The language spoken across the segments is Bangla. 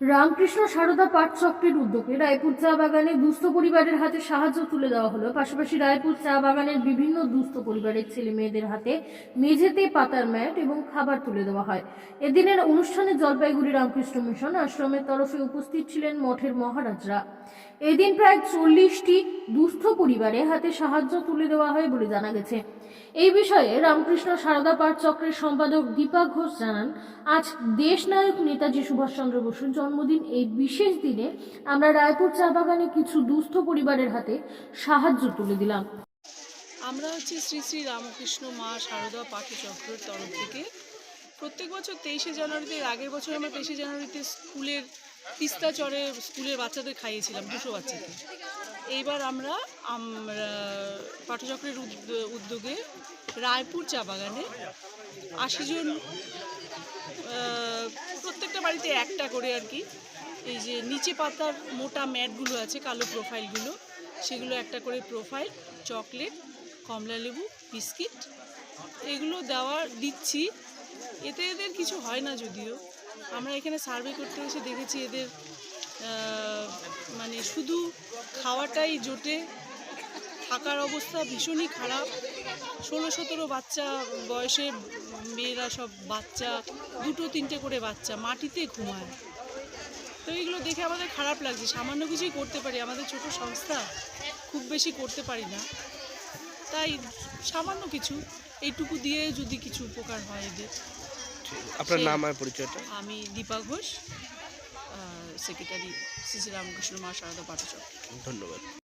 রামকৃষ্ণ সারদা পাট চক্রের উদ্যোগে রায়পুর চা বাগানে দুস্থ পরিবারের হাতে সাহায্য তুলে দেওয়া হলো। পাশাপাশি রায়পুর চা বাগানের বিভিন্ন দুস্থ পরিবারের ছেলে মেয়েদের হাতে মেঝেতে পাতার ম্যাট এবং খাবার তুলে দেওয়া হয়। এদিনের অনুষ্ঠানে জলপাইগুড়ি রামকৃষ্ণ মিশন আশ্রমের তরফে উপস্থিত ছিলেন মঠের মহারাজরা। এদিন প্রায় চল্লিশটি দুস্থ পরিবারে হাতে সাহায্য তুলে দেওয়া হয় বলে জানা গেছে। এই বিষয়ে রামকৃষ্ণ সারদা পাঠ চক্রের সম্পাদক দীপা ঘোষ জানান, আজ দেশনায়ক নেতাজি সুভাষচন্দ্র বসুর জন্মদিন এই বিশেষ দিনে আমরা রায়পুর চা বাগানে কিছু দুস্থ পরিবারের হাতে সাহায্য তুলে দিলাম। আমরা হচ্ছে শ্রী শ্রী রামকৃষ্ণ মা শারদা পাঠচক্রের তরফ থেকে প্রত্যেক বছর তেইশে জানুয়ারিতে আগের বছর আমরা তেইশে জানুয়ারিতে স্কুলের তিস্তা চরে স্কুলের বাচ্চাদের খাইয়েছিলাম, দুশো বাচ্চাকে। এইবার আমরা আমরা পাঠচক্রের উদ্য- উদ্যোগে রায়পুর চা বাগানে আশি জন প্রত্যেকটা বাড়িতে একটা করে আর কি। এই যে নিচে পাতার মোটা ম্যাটগুলো আছে, কালো প্রোফাইলগুলো, সেগুলো একটা করে প্রোফাইল, চকলেট, কমলা লেবু, বিস্কিট, এগুলো দেওয়া দিচ্ছি। এতে এদের কিছু হয় না যদিও। আমরা এখানে সার্ভে করতে এসে দেখেছি এদের মানে শুধু খাওয়াটাই জোটে। থাকার অবস্থা ভীষণই খারাপ। ষোলো সতেরো বাচ্চা বয়সে মেয়েরা সব বাচ্চা দুটো তিনটে করে বাচ্চা মাটিতে ঘুমায়। তো এইগুলো দেখে আমাদের খারাপ লাগছে। সামান্য কিছুই করতে পারি। আমাদের ছোট সংস্থা খুব বেশি করতে পারি না। তাই সামান্য কিছু এইটুকু দিয়ে যদি কিছু উপকার হয় এদের। আপনার নাম আর পরিচয়টা? আমি দীপা ঘোষ সেক্রেটারি শ্রী শ্রী রামকৃষ্ণ মা শারদা পাঠচক্র ধন্যবাদ।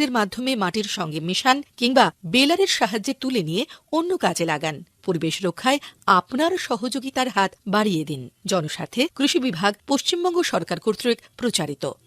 সিডারের মাধ্যমে মাটির সঙ্গে মেশান কিংবা বেলারের সাহায্যে তুলে নিয়ে অন্য কাজে লাগান। পরিবেশ রক্ষায় আপনার সহযোগিতার হাত বাড়িয়ে দিন। জনস্বার্থে কৃষি বিভাগ পশ্চিমবঙ্গ সরকার কর্তৃক প্রচারিত।